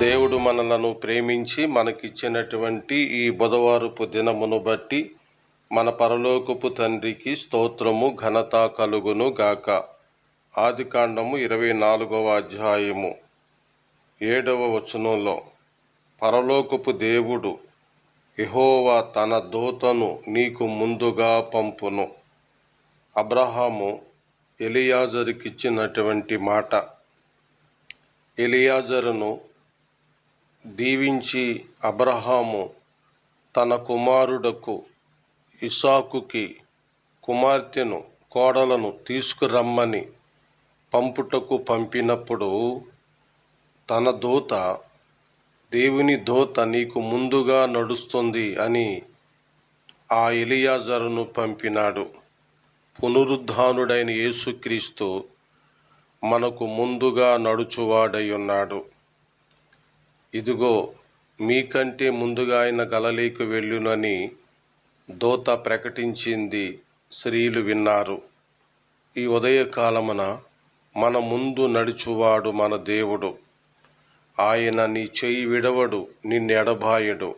దేవుడు మనలను ప్రేమించి మనకిచ్చినటువంటి ఈ బుధవారపు దినమును బట్టి మన పరలోకపు తండ్రికి స్తోత్రము ఘనత కలుగును గాక. ఆదికాండము ఇరవై నాలుగవ అధ్యాయము. ఏడవ వచనంలో పరలోకపు దేవుడు యెహోవా తన దూతను నీకు ముందుగా పంపును. అబ్రహాము ఎలియాజరుకిచ్చినటువంటి మాట. ఎలియాజరును దీవించి అబ్రహాము తన కుమారుడకు ఇసాకుకి కుమార్తెను కోడలను తీసుకురమ్మని పంపుటకు పంపినప్పుడు తన దూత దేవుని దూత నీకు ముందుగా నడుస్తుంది అని ఆ ఎలియాజరును పంపినాడు. పునరుద్ధానుడైన యేసుక్రీస్తు మనకు ముందుగా నడుచువాడై ఉన్నాడు. ఇదిగో మీకంటే ముందుగా ఆయన గలలీకి వెళ్ళునని దూత ప్రకటించింది స్త్రీలు విన్నారు. ఈ ఉదయకాలమున మన ముందు నడుచువాడు మన దేవుడు. ఆయన నీ చెయ్యి విడవడు నిన్నెడబాయడు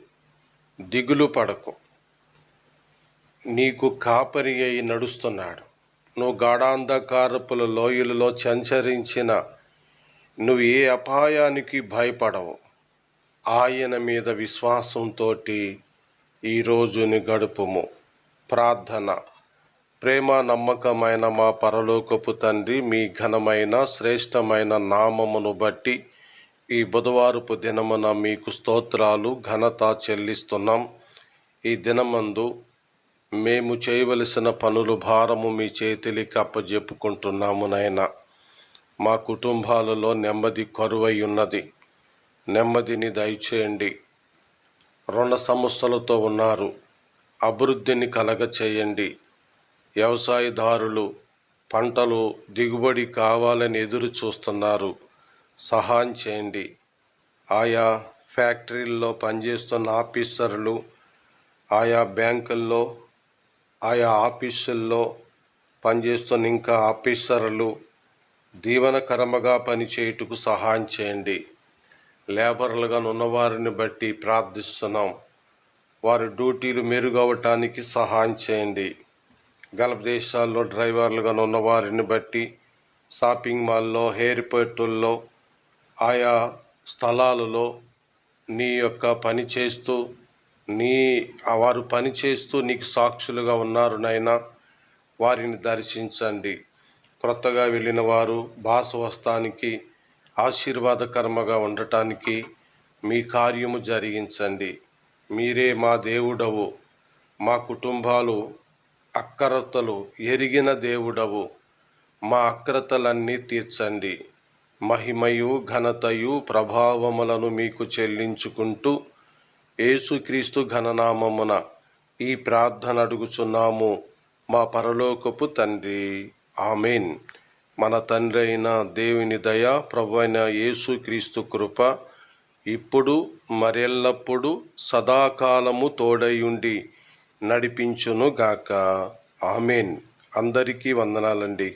దిగులు పడకు. నీకు కాపరి అయి నడుస్తున్నాడు. నువ్వు గాఢాంధకారపుల లోయలలో సంచరించిన నువ్వు ఏ అపాయానికి భయపడవు. ఆయన మీద విశ్వాసంతో ఈ రోజుని గడుపుము. ప్రార్థన. ప్రేమ నమ్మకమైన మా పరలోకపు తండ్రి మీ ఘనమైన శ్రేష్టమైన నామమును బట్టి ఈ బుధవారపు దినమున మీకు స్తోత్రాలు ఘనత చెల్లిస్తున్నాం. ఈ దినమందు మేము చేయవలసిన పనులు భారము మీ చేతికి అప్పజెప్పుకుంటున్నాము నాయన. మా కుటుంబాలలో నెమ్మది కరువై ఉన్నది. నెమ్మదిని దయచేయండి. రుణ సమస్యలతో ఉన్నారు. అభివృద్ధిని కలగ చేయండి వ్యవసాయదారులు పంటలు దిగుబడి కావాలని ఎదురు చూస్తున్నారు. సహాయం చేయండి. ఆయా ఫ్యాక్టరీల్లో పనిచేస్తున్న ఆఫీసర్లు ఆయా బ్యాంకుల్లో ఆయా ఆఫీసుల్లో పనిచేస్తున్న ఇంకా ఆఫీసర్లు దీవనకరముగా పనిచేయుటకు సహాయం చేయండి. లేబర్లుగా ఉన్నవారిని బట్టి ప్రార్థిస్తున్నాం. వారి డ్యూటీలు మెరుగవటానికి సహాయం చేయండి. గల్ఫ్ దేశాల్లో డ్రైవర్లుగా ఉన్న వారిని బట్టి షాపింగ్ మాల్లో హెయిర్పోర్టుల్లో ఆయా స్థలాలలో నీ యొక్క పని చేస్తూ నీ వారు పని చేస్తూ నీకు సాక్షులుగా ఉన్నారు నైనా వారిని దర్శించండి. క్రొత్తగా వెళ్ళిన వారు భాసవస్తానికి ఆశీర్వాదకరముగా ఉండటానికి మీ కార్యము జరిగించండి. మీరే మా దేవుడవు. మా కుటుంబాలు అక్కరతలు ఎరిగిన దేవుడవు. మా అక్రతలన్నీ తీర్చండి. మహిమయు ఘనతయు ప్రభావములను మీకు చెల్లించుకుంటూ యేసుక్రీస్తు ఘననామమున ఈ ప్రార్థన అడుగుచున్నాము మా పరలోకపు తండ్రి. ఆమెన్. మన తండ్రి అయిన దేవుని దయ ప్రభు అయిన యేసుక్రీస్తు కృప ఇప్పుడు మరెల్లప్పుడు సదాకాలము తోడయుండి నడిపించును గాక ఆమెన్. అందరికీ వందనాలండి.